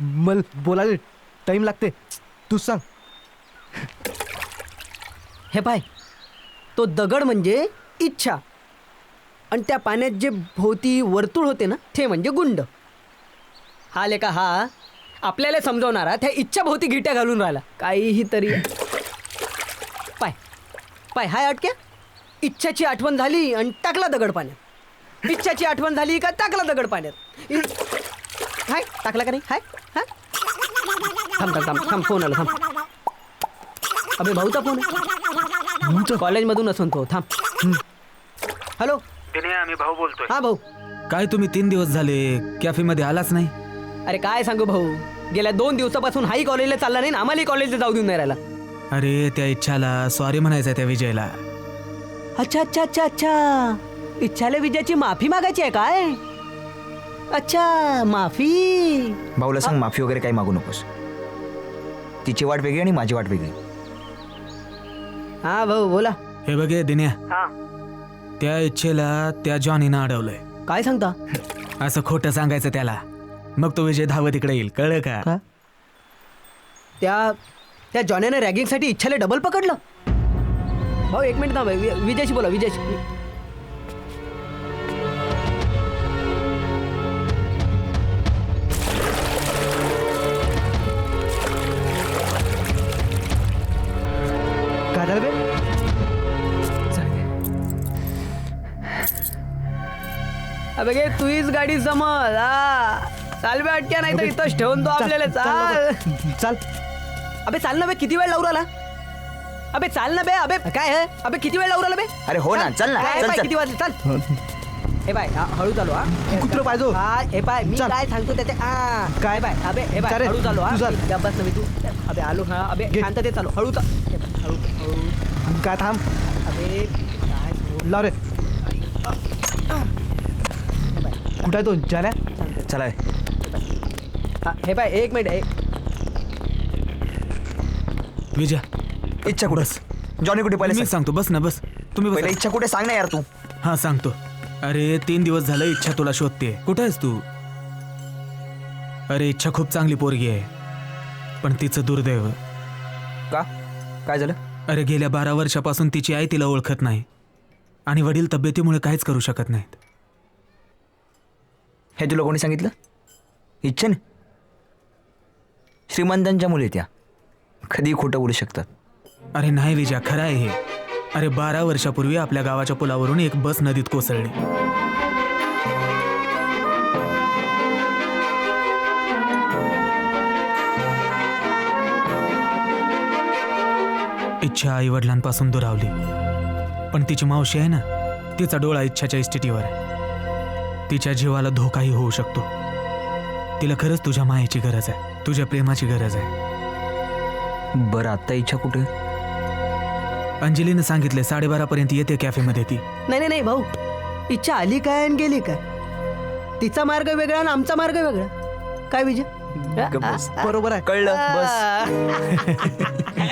मल बोलायला टाईम लागते. तू सांग. हे पाय तो दगड म्हणजे इच्छा. आणि त्या पाण्यात जे भोवती वर्तुळ होते ना ते म्हणजे गुंड. हा लेका हा. आपल्याला समजवणारा त्या इच्छा भोवती गिट्या घालून राहिला. काहीही तरी. पाय पाय हाय अटक्या. इच्छाची आठवण झाली आणि टाकला दगड पाण्यात. इच्छाची आठवण झाली का टाकला दगड पाण्यात. हाय टाकला का नाही हाय हा थांब थांब थांब थांब फोन आला थांब अबे भाऊचा फोन आहे कॉलेजमधून असून तो थांब हॅलो आम्ही भाऊ बोलतोय. हा भाऊ. काय तुम्ही तीन दिवस झाले कॅफेमध्ये आलाच नाही? अरे काय सांगू भाऊ? गेल्या दोन दिवसापासून हाही कॉलेजला चालला नाही ना आम्हालाही कॉलेजला जाऊ देऊन नाही राहिला. अरे त्या इच्छाला सॉरी म्हणायचं त्या विजयला. अच्छा अच्छा अच्छा अच्छा. इच्छाला विजयाची माफी मागायची आहे काय? अच्छा माफी. भाऊला सांग माफी वगैरे काही मागू नकोस. तिची वाट वेगळी आणि माझी वाट वेगळी. हा भाऊ बोला. हे बघे दिन्या. त्या इच्छेला त्या जॉनीनं अडवलंय. काय सांगता? असं खोटं सांगायचं त्याला. मग तो विजय धावत इकडे येईल कळलं का? त्या त्या जॉन्याने रॅगिंगसाठी इच्छाला डबल पकडलं. भाऊ एक मिनिट थांब वि- विजयशी बोला विजयशी. अबे गे तुझीच गाडी समज हा. चाल बे अटक्या नाही तर इथंच ठेवून तो आपल्याला चाल चाल. अबे चाल ना बे किती वेळ लावून आला अबे चाल ना बे अबे. काय आहे अबे किती वेळ लावून आला बे? अरे हो ना, चल. ना, काय, चल, पाय, चल. किती वाजले? चल. हे. बाय हा, हळू चालू हा. कुत्रं पाहिजो. हा हे बाय मी चल. काय सांगतो त्याचे हा. काय? बाय अबे हे बाय चालेल. हळू चालू हा. तू चाल. मी बस तू. अबे आलो हा अबे घे. शांत ते चालू हळू चाल हे बाय, हळू हळू. काय थांब. अबे काय बोल- लाव रे. कुठं आहे तो? जाल्या चला हा, हे बाय एक मिनिट एक. विजय. इच्छा कुठंच जॉनी कुठे पहिले मी सांग. सांगतो बस ना बस. तुम्ही पहिला बस इच्छा कुठे सांग ना यार तू. हा सांगतो. अरे तीन दिवस झालं इच्छा तुला शोधते कुठं आहेस तू? अरे इच्छा खूप चांगली पोरगी आहे. पण तिचं दुर्दैव. का? काय झालं? अरे गेल्या बारा वर्षापासून तिची आई तिला ओळखत नाही. आणि वडील तब्येतीमुळे काहीच करू शकत नाहीत. हे तुला कोणी सांगितलं? इच्छा ना श्रीमंतांच्या मुली त्या कधी खोटं बोलू शकतात. अरे नाही विजया खरं आहे हे. अरे बारा वर्षापूर्वी आपल्या गावाच्या पुलावरून एक बस नदीत कोसळली. इच्छा आई वडिलांपासून दुरावली. पण तिची मावशी आहे ना तिचा डोळा इच्छाच्या इस्टिटीवर आहे. तिच्या जीवाला धोकाही होऊ शकतो. तिला खरंच तुझ्या मायेची गरज आहे. तुझ्या प्रेमाची गरज आहे. बरं आता इच्छा कुठे? अंजलीनं सांगितले साडेबारा पर्यंत येते कॅफेमध्ये ती. नाही नाही नाही भाऊ. इच्छा आली काय आणि गेली काय? तिचा मार्ग वेगळा आणि आमचा मार्ग वेगळा. काय विजय? गप्प बस. बरोबर आहे. कळलं. बस.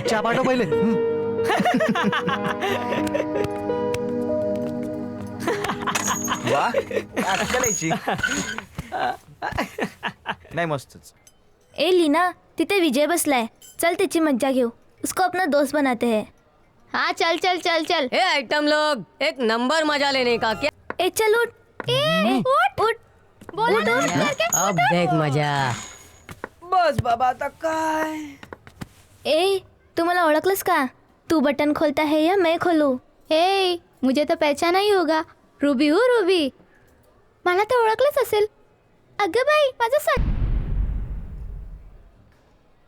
चहा पाठव पहिले. हं. वा अक्कल नाही मस्तच ए लीना तिथे विजय बसलाय. चल त्याची मज्जा घेऊ. उसको अपना दोस्त बनाते हैं. हाँ चल चल चल चल. हे आइटम लोग एक नंबर मज़ा लेने का क्या? ए चल उठ. ए उठ. उठ. बोल उठ करके अब देख मज़ा. बस बाबा आता काय? ए तू मला ओळखलंस का? तू बटन खोलता है या मैं खोलू? ए मुझे तो पहचाना ही होगा. रुबी हो रुबी. मला तर ओळखलंच असेल. अगं बाई माझा सण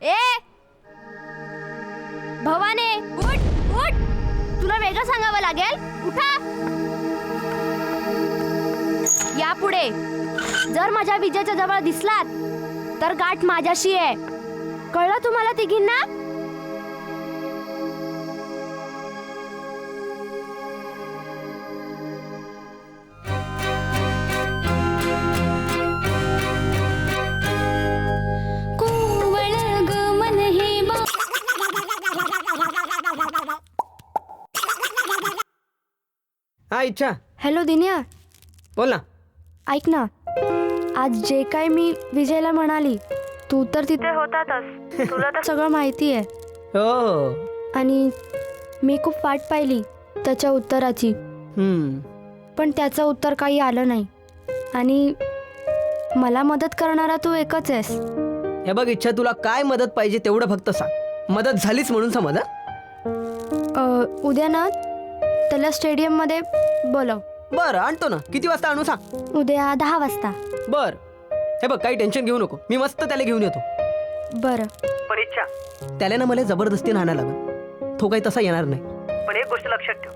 ए! भवाने उठ उठ. तुला वेगळं सांगावं लागेल. उठा. या पुढे. जर माझ्या विजेच्या जवळ दिसलात तर गाठ माझ्याशी आहे कळलं तुम्हाला तिघींना? इच्छा. हॅलो दिन्या. बोल. ना ऐक ना आज जे काय मी विजयला म्हणाली तू तर तिथे होतातच. तुला तर सगळं माहिती आहे. हो. आणि मी खूप वाट पाहिली त्याच्या उत्तराची. हम्म. पण त्याचं उत्तर काही आलं नाही. आणि मला मदत करणारा तू एकच आहेस. हे बघ इच्छा तुला काय मदत पाहिजे तेवढं फक्त सांग. मदत झालीच म्हणून समज हा? अ, उद्या ना त्याला स्टेडियममध्ये बोलव. बरं आणतो ना. किती वाजता आणू सांग? उद्या दहा वाजता. बर. हे बघ काही टेन्शन घेऊ नको. मी मस्त त्याला घेऊन येतो. बरं. पण इच्छा. त्याला ना मला जबरदस्तीने आणायला लागेल. तो काही तसा येणार नाही. पण एक गोष्ट लक्षात ठेव.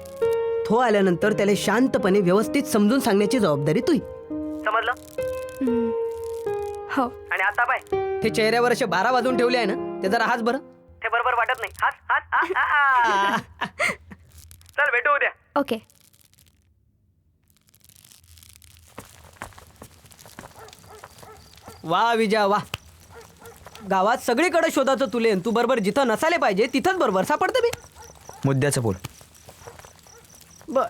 तो आल्यानंतर त्याला शांतपणे व्यवस्थित समजून सांगण्याची जबाबदारी तुही समजलं? हं. हो. आणि आता पाय. हे चेहऱ्यावर असे बारा वाजून ठेवले आहे ना ते जरा हाच बरं. ते बरोबर वाटत नाही. हाच हाच आ, आ, आ. ओके. वा विजया वा. गावात सगळीकडे शोधाचं तुले तू बरोबर जिथं नसायला पाहिजे तिथंच बरोबर सापडतं मी मुद्द्याचं बोल. बर.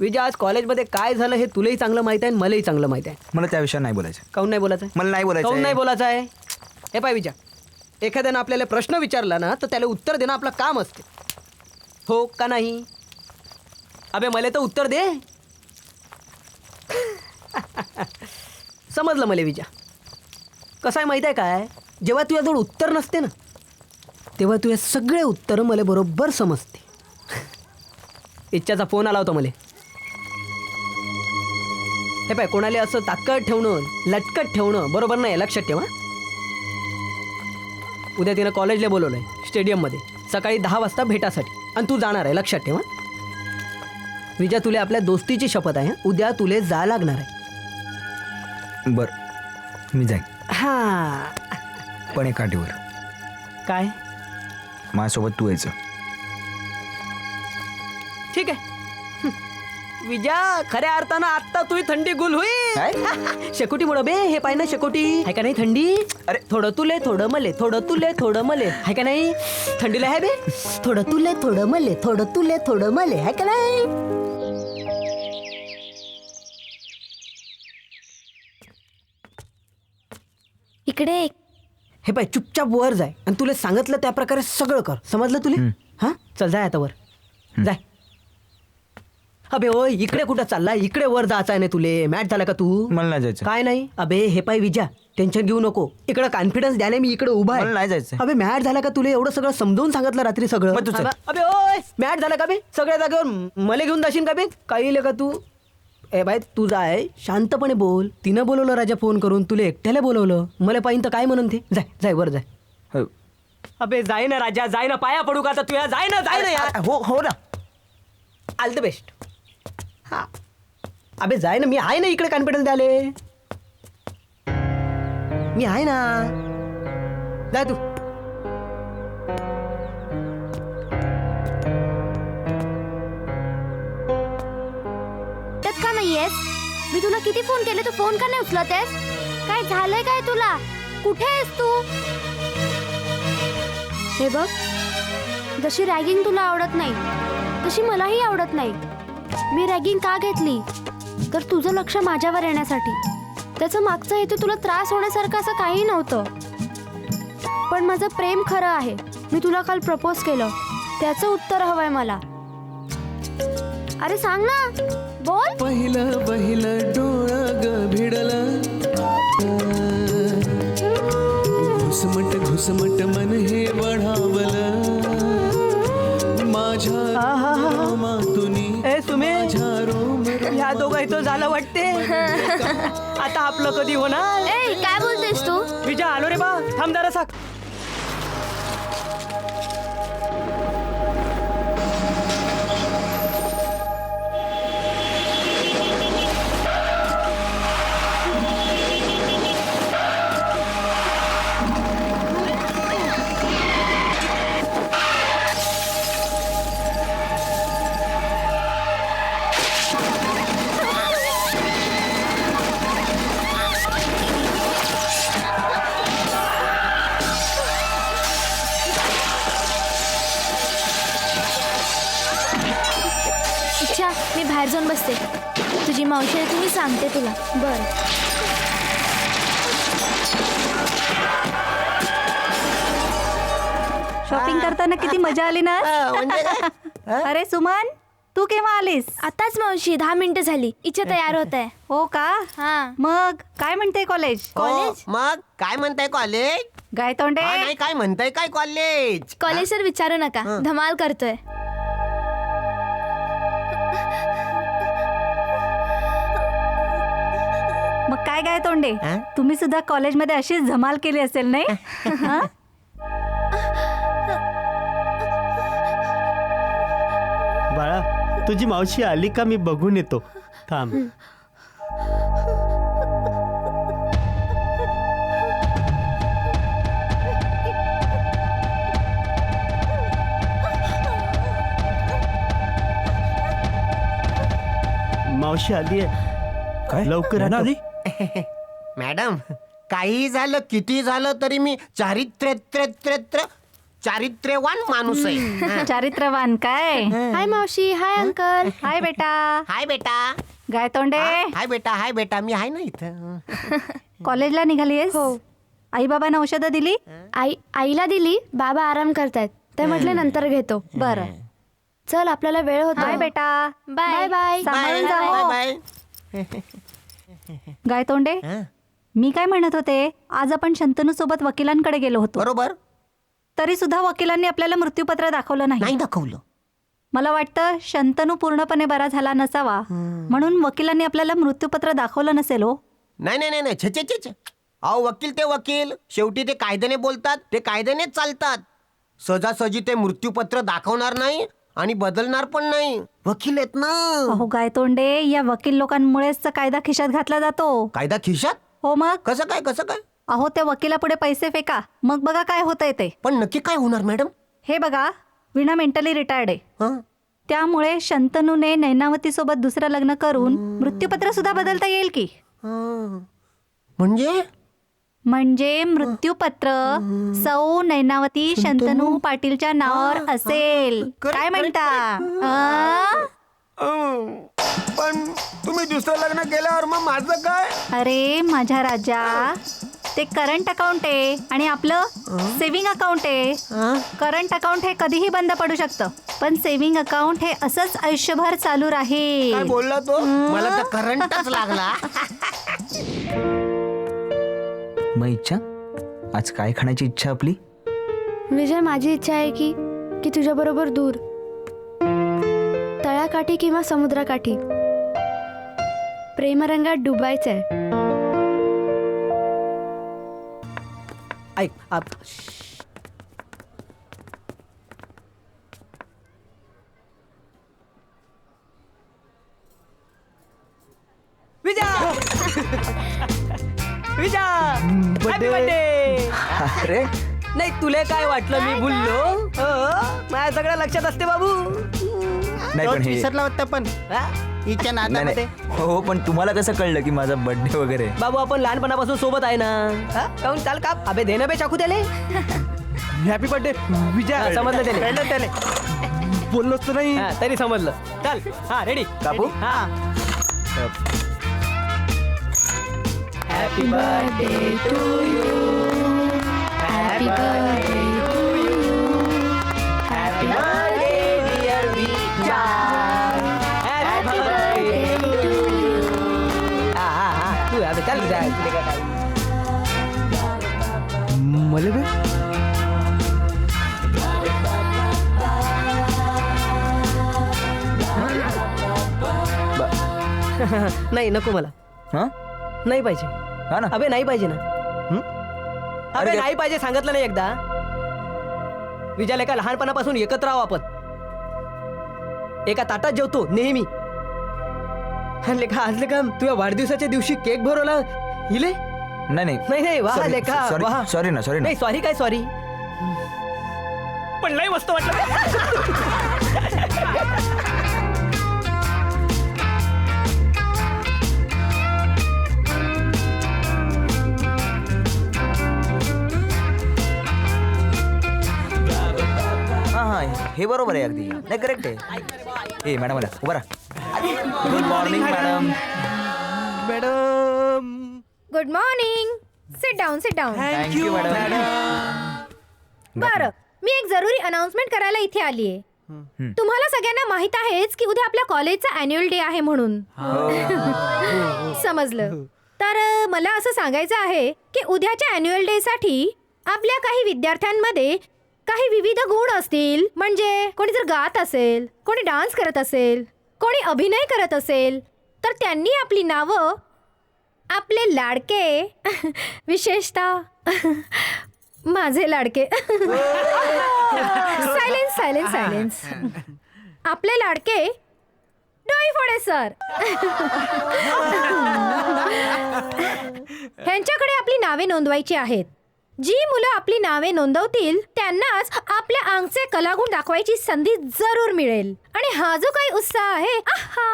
विजय आज कॉलेजमध्ये काय झालं हे तुलाही चांगलं माहीत आहे आणि मलाही चांगलं माहीत आहे. मला त्या विषयावर नाही बोलायचं. काऊन नाही बोलायचं? आहे? मला नाही बोलायचं काऊन. नाही बोलायचं आहे? हे पाय विजय एखाद्यानं आपल्याला प्रश्न विचारला ना तर त्याला उत्तर देणं आपलं काम असते. हो का नाही? अबे मला तर उत्तर दे. समजलं मला विजा. कसं आहे माहिती आहे काय? जेव्हा तुझ्याजवळ उत्तर नसते ना तेव्हा तुझे सगळे उत्तर मला बरोबर समजते. इच्छाचा फोन आला होता मला. हे पाय कोणाला असं ताकद ठेवणं लटकत ठेवणं बरोबर नाही लक्षात ठेवा उद्या तिनं कॉलेजला बोलवलंय स्टेडियममध्ये सकाळी दहा वाजता भेटासाठी. आणि तू जाणार आहे लक्षात ठेवा विजय तुला आपल्या दोस्तीची शपथ आहे हं? उद्या तुले जा लागणार आहे. बर मी जाईन. हा. पण एका अटीवर काय? माझ्यासोबत तू यायचं. ठीक आहे. विजा खऱ्या अर्थानं आत्ता तुही थंडी गुल? होईल. शेकोटी बे हे पाय ना शेकोटी. आहे का नाही थंडी? अरे. थोडं तुले थोडं मले थोडं तुले थोडं मले. आहे का नाही? थंडीला आहे बे. थोडं तुले थोडं मले थोडं तुले थोडं मले. आहे का नाही? इकडे. एक हे पाय चुपचाप वर जाय. आणि तुला सांगितलं त्या प्रकारे सगळं कर. समजलं तुले? हा? चल जाय आता वर. जाय. अबे ओय इकडे कुठं चाललाय? इकडे वर जायचं आहे ना तुले. मॅच झाला का तू? मला नाही जायचं काय नाही? अबे हे पाय विजा. टेन्शन घेऊ नको. इकडे कॉन्फिडन्स द्यायला मी इकडे उभा मला आहे नाही जायचं अबे मॅच झाला का तुला? एवढं सगळं समजावून सांगितलं रात्री सगळं. मग तू चल. अबे ओय मॅच झाला का बे? सगळ्या जागेवर म- मला घेऊन जाशील का बे? काही का तू? ए बाय तू जाय शांतपणे बोल. तिनं बोलवलं राजा फोन करून. तुला एकट्याला बोलवलं. मला पाहिजे तर काय म्हणून ते? जाय जाय वर जाय. हो. अबे जाय ना राजा जाय ना पाया पडू का आता तुया? जाय ना जाय ना यार. हो हो ना. ऑल द बेस्ट हा. अबे जाय ना. मी आहे ना इकडे कॉन्फिडन्स द्याले मी आहे ना. जाय तू. मी तुला किती फोन केले तू फोन का नाही उचलत आहेस काय झालंय काय तुला? कुठे आहेस तू? हे बघ जशी रॅगिंग तुला आवडत नाही तशी मलाही आवडत नाही. मी रॅगिंग का घेतली? तर तुझं लक्ष माझ्यावर येण्यासाठी. त्याचं मागचं हेतू तुला त्रास होण्यासारखं असं काही नव्हतं. पण माझं प्रेम खरं आहे. मी तुला काल प्रपोज केलं. त्याचं उत्तर हवंय मला. अरे सांग ना! बोल. पहिलं पहिलं डोळं ग भिडलं घुसमट घुसमट मन हे वढावलं. माझ्या मातुनी ए सुमे. माझ्या रोम ह्या दोघांचं झालं वाटते. आता आपलं कधी होणार? ए काय बोलतेस तू? विजय आलो रे बा. थांब जरा साक औषध मी सांगते तुला. बर. शॉपिंग करताना किती मजा आली ना? म्हणजे- अरे सुमन तू केव्हा आलीस? आताच मावशी दहा मिनिटं झाली. इच्छा तयार होत आहे. हो का? हा. मग काय म्हणते कॉलेज कॉलेज मग काय म्हणताय कॉलेज गायतोंडे? काय म्हणताय काय कॉलेज कॉलेज सर विचारू नका. धमाल करतोय. काय गायतोंडे हा? तुम्ही सुद्धा कॉलेजमध्ये अशीच धमाल केली असेल नाही? हा? बाळा तुझी मावशी आली का मी बघून येतो. थांब. मावशी आली आहे काय? लवकर नाना आली? मॅडम काही झालं किती झालं तरी मी चारित्र्य त्र्य त्र्य त्र्य चारित्र्यवान माणूस आहे. हा. चारित्रवान काय? हाय मावशी हाय अंकल. हाय बेटा. हाय बेटा. गायतोंडे हाय बेटा हाय बेटा. मी आहे ना इथं. कॉलेजला निघालीस हो. आई बाबांना औषधं दिली? आई आईला दिली बाबा आराम करतायत. ते म्हटले नंतर घेतो. बरं. चल आपल्याला वेळ होतो. हाय बेटा. बाय. बाय. सांभाळून जा. बाय हो. बाय. गायतोंडे हा. मी काय म्हणत होते आज आपण शंतनू सोबत वकिलांकडे गेलो होतो. बरोबर. तरी सुद्धा वकिलांनी आपल्याला मृत्यूपत्र दाखवलं नाही. नाही दाखवलं. मला वाटतं शंतनू पूर्णपणे बरा झाला नसावा. म्हणून वकिलांनी आपल्याला मृत्यूपत्र दाखवलं नसेल हो. नाही नाही नाही नाही. छे छे छे छे. अहो वकील ते वकील. शेवटी ते कायद्याने बोलतात ते कायद्यानेच चालतात. सहजासहजी ते मृत्यूपत्र दाखवणार नाही आणि बदलणार पण नाही. वकील आहेत ना. अहो गायतोंडे या वकील लोकांमुळेच तर कायदा खिशात घातला जातो. कायदा खिशात? हो मग? कसं काय कसं काय? अहो त्या वकिलापुढे पैसे फेका. मग बघा काय होतंय ते. पण नक्की काय होणार मॅडम? हे बघा विणा मेंटली रिटायर्ड आहे. हं? त्यामुळे शंतनूने नैनावती सोबत दुसरं लग्न करून मृत्यूपत्र सुद्धा बदलता येईल की? हं. म्हणजे? म्हणजे मृत्यूपत्र सौ नैनावती शंतनू पाटीलच्या नावावर असेल. काय म्हणता? अं, पण तुम्ही दुसरं लग्न केल्यावर मग माझं काय? अरे माझ्या राजा. ते करंट अकाउंट आहे आणि आपलं सेव्हिंग अकाउंट आहे. करंट अकाउंट हे कधीही बंद पडू शकतं. पण सेव्हिंग अकाउंट हे असंच आयुष्यभर चालू काय राहील बोलला तो? मला तर करंटच लागला. मग इच्छा? आज काय खाण्याची इच्छा आपली? विजय माझी इच्छा आहे की की तुझ्याबरोबर दूर. तळाकाठी किंवा समुद्राकाठी. प्रेमरंगात डुबायचंय. ऐक आप हॅपी बर्थडे अरे नाही तुले काय वाटलं मी बोललो? हो, माझ्या सगळं लक्षात असते बाबू. नाही पण हे विसरला होता पण. हा? हिच्या नाही नादामध्ये. नाही हो पण तुम्हाला कसं कळलं की माझा बर्थडे वगैरे? आहे? बाबू आपण लहानपणापासून सोबत आहे ना. हा? काहून चाल का? अबे देणं बे चाकू त्याले. Happy birthday Vijay. हा, समजलं त्याले. कळलं त्याले. बोललोच तर नाही. हा, तरी समजलं. चल. हा रेडी कापू? हा. Happy birthday to you happy birthday to you happy birthday dear Vijay happy birthday to you हा हा हा तू आता चल जा तुला काय काय. मले बे नाही नको मला. हा? नाही पाहिजे. हा ना? अबे नाही पाहिजे ना. हं? अबे अरे- नाही पाहिजे सांगितलं नाही एकदा. विजयाला एका लहानपणापासून एकत्र आहो आपण. एका ताटात जेवतो नेहमी. आणि लेखा आज लेखा तुझ्या वाढदिवसाच्या दिवशी केक भरवला. हिले नाही नाही. नाही नाही वा लेखा sorry, वा sorry ना, ना. नाही सॉरी काय सॉरी पण नाही मस्त वाटलं. हा हे बरोबर आहे अगदी. नाही करेक्ट आहे. ए मॅडम आल्या. उभा राहा. Good morning madam madam good morning sit down sit down thank you madam बरं मी एक जरुरी अनाउन्समेंट करायला इथे आली आहे तुम्हाला सगळ्यांना माहीत आहेच की उद्या आपल्या कॉलेजचा अॅन्युअल डे आहे म्हणून. समजलं. तर मला असं सांगायचं आहे की उद्याच्या अॅन्युअल डे साठी आपल्या काही विद्यार्थ्यांमध्ये काही विविध गुण असतील म्हणजे कोणी जर गात असेल कोणी डान्स करत असेल कोणी अभिनय करत असेल तर त्यांनी आपली नावं आपले लाडके विशेषतः माझे लाडके. सायलेन्स सायलेन्स सायलेन्स आपले लाडके डोईफोडे सर. ह्यांच्याकडे आपली नावे नोंदवायची आहेत. जी मुलं आपली नावे नोंदवतील त्यांनाच आपल्या अंगचे कलागुण दाखवायची संधी जरूर मिळेल आणि हा जो काही उत्साह आहे आहा!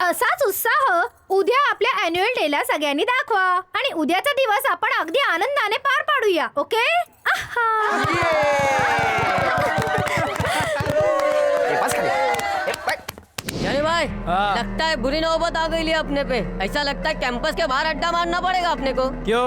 असाच उत्साह उद्या आपल्या अॅन्युअल डेला सगळ्यांनी दाखवा आणि उद्याचा दिवस आपण अगदी आनंदाने पार पाडूया ओके आहा! भाई लगता है बुरी नौबत आ गई है अपने पे। ऐसा लगता है कैंपस के बाहर अड्डा मारना पड़ेगा अपने को। क्यों?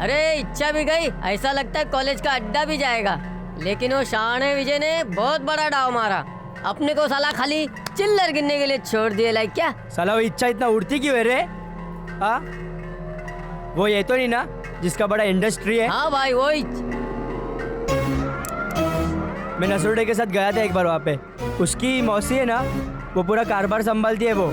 अरे इच्छा भी गई। ऐसा लगता है कॉलेज का अड्डा भी जाएगा। लेकिन वो शाणे विजय ने बहुत बड़ा डाव मारा। अपने को साला खाली चिल्लर गिनने के लिए छोड़ दिए लाइक क्या? साला वो इच्छा इतना उड़ती क्यों है रे? हाँ? वो ये तो नहीं ना जिसका बड़ा इंडस्ट्री है। हाँ भाई वही मैं नसरुडे के साथ गया था एक बार वहाँ पे। उसकी मौसी है ना वो पूरा कारोबार संभालती है वो।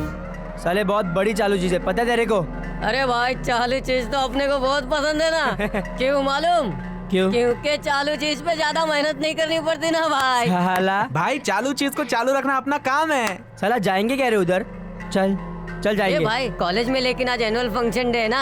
साले बहुत बड़ी चालू चीज़ है। पता है तेरे को? अरे भाई चालू चीज़ तो अपने को बहुत पसंद है ना। क्यों मालूम? क्यों? क्योंकि चालू चीज़ पे ज़्यादा मेहनत नहीं करनी पड़ती ना भाई। साला। भाई चालू चीज़ को चालू रखना अपना काम है। साला जाएँगे कह रहे उधर? चल चल जाएँगे। भाई कॉलेज में लेकिन आज एनुअल फ़ंक्शन डे है ना।